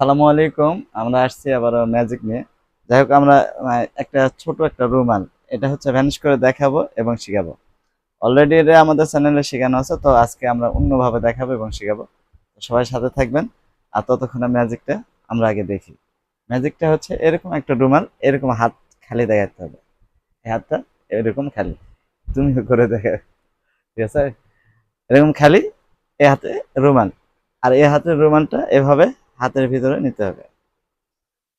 সালামু আলাইকুম, আমরা আসছি আবার ম্যাজিক নিয়ে। যাই হোক, আমরা একটা ছোট একটা রুমাল, এটা হচ্ছে ভ্যানিশ করে দেখাবো এবং শিখাবো। অলরেডি এটা আমাদের চ্যানেলে শেখানো আছে, তো আজকে আমরা অন্যভাবে দেখাবো এবং শিখাবো। সবাই সাথে থাকবেন, আর ততক্ষণে ম্যাজিকটা আমরা আগে দেখি। ম্যাজিকটা হচ্ছে এরকম একটা রুমাল, এরকম হাত খালি দেখাতে হবে। এই হাতটা এরকম খালি, তুমি করে দেখে। ঠিক আছে? এরকম খালি, এ হাতে রুমাল। আর এ হাতের রুমালটা এভাবে হাতের ভিতরে নিতে হবে।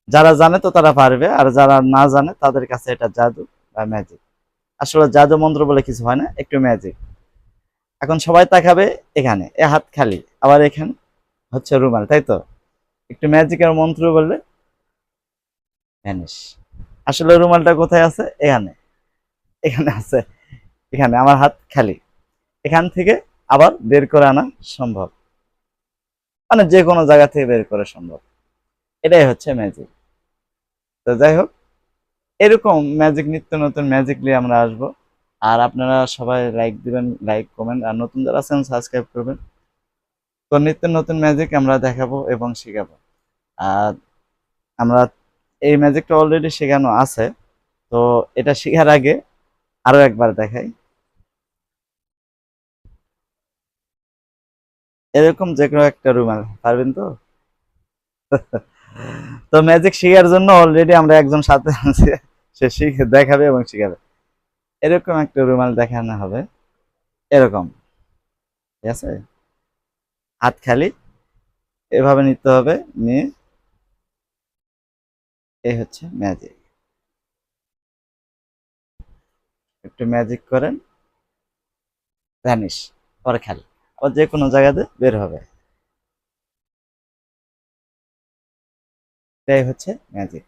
যারা জানে তো তারা পারবে, আর যারা না জানে তাদের কাছে এটা জাদু বা ম্যাজিক আসলে জাদু মন্ত্র বলে কিছু হয় না, একটু ম্যাজিক এখন সবাই তাকাবে এখানে, এ হাত খালি, আবার এখানে হচ্ছে রুমাল, তাই তো? একটু ম্যাজিকের মন্ত্র বললে ভ্যানিশ আসলে রুমালটা কোথায় আছে? এখানে। এখানে আছে। এখানে, আমার হাত খালি। এখান থেকে আবার বের করে আনা সম্ভব। মানে যে কোনো জায়গা থেকে বের করা সম্ভব। এটাই হচ্ছে ম্যাজিক তো যাই হোক, এরকম ম্যাজিক নিত্য নতুন ম্যাজিক নিয়ে আমরা আসব। আর আপনারা সবাই লাইক দিবেন লাইক কমেন্ট আর নতুন যারা আছেন সাবস্ক্রাইব করবেন। তো নিত্য নতুন ম্যাজিক আমরা দেখাবো এবং শেখাবো। আর আমরা এই ম্যাজিকটা অলরেডি শেখানো আছে। তো এটা শেখার আগে আরও একবার দেখাই। এরকম যে কোনো একটা রুমাল পারবেন তো? তো ম্যাজিক শেখার জন্য অলরেডি আমরা একজন সাথে আছি, সে শিখে, দেখাবে এবং শিখাবে। এরকম একটা রুমাল দেখানো হবে। এরকম। ঠিক আছে? হাত খালি। এভাবে নিতে হবে, নিয়ে। এই হচ্ছে ম্যাজিক একটু ম্যাজিক করেন। ভ্যানিশ পরে খালি। আবার যে কোনো জায়গাতে বের হবে। এটাই হচ্ছে ম্যাজিক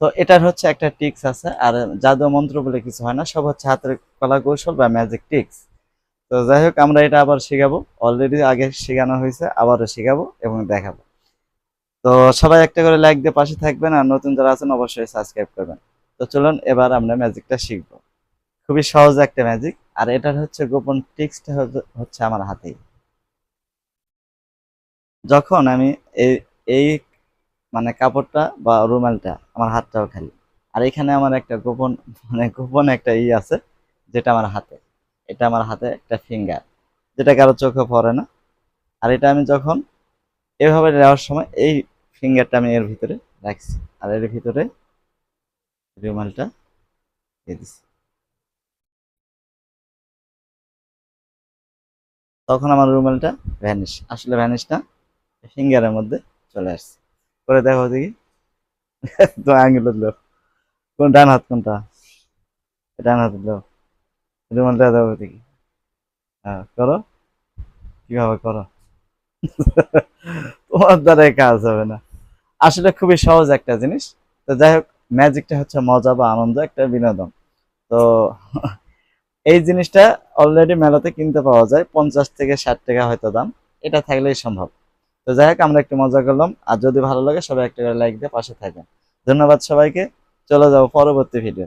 তো এটার হচ্ছে একটা টিক্স আছে, আর জাদু মন্ত্র বলে কিছু হয় না, সব হচ্ছে হাতের কলা কৌশল বা ম্যাজিক টিক্স তো যাই হোক, আমরা এটা আবার শেখাবো। অলরেডি আগে শেখানো হয়েছে, আবারও শেখাবো এবং দেখাবো। তো সবাই একটা করে লাইক দিয়ে পাশে থাকবেন, আর নতুন যারা আছেন অবশ্যই সাবস্ক্রাইব করবেন। তো চলুন, এবার আমরা ম্যাজিকটা শিখব। খুবই সহজ একটা ম্যাজিক আর এটার হচ্ছে গোপন টিক্সটা হচ্ছে আমার হাতেই। যখন আমি এই এই মানে কাপড়টা বা রুমালটা আমার হাতটাও খালি। আর এখানে আমার একটা গোপন মানে গোপন একটা ই আছে, যেটা আমার হাতে। এটা আমার হাতে একটা ফিঙ্গার যেটা কারও চোখে পড়ে না। আর এটা আমি যখন এভাবে নেওয়ার সময় এই ফিঙ্গারটা আমি এর ভিতরে রাখছি। আর এর ভিতরে রুমালটা দিয়ে দিছি। তখন আমার রুমালটা ভ্যানিশ আসলে ভ্যানিশটা ফিঙ্গারের মধ্যে চলে আসছে। করে দেখো দেখি তো আঙুল দিল কোন ডান হাত কোনটা? ডান হাত দিল রুমালটা দাও দেখি হ্যাঁ করো। কীভাবে করো? তোমার দ্বারা কাজ হবে না। আসলে খুবই সহজ একটা জিনিস। তো যাই হোক, ম্যাজিকটা হচ্ছে মজা বা আনন্দ, একটা বিনোদন। তো এই জিনিসটা অলরেডি মেলাতে কিনতে পাওয়া যায়। পঞ্চাশ থেকে ষাট টাকা হয়তো দাম। এটা থাকলেই সম্ভব। তো যাই হোক, আমরা একটু মজা করলাম। আর যদি ভালো লাগে, সবাই একটা লাইক দিয়ে পাশে থাকবেন। ধন্যবাদ সবাইকে। চলে যাব পরবর্তী ভিডিও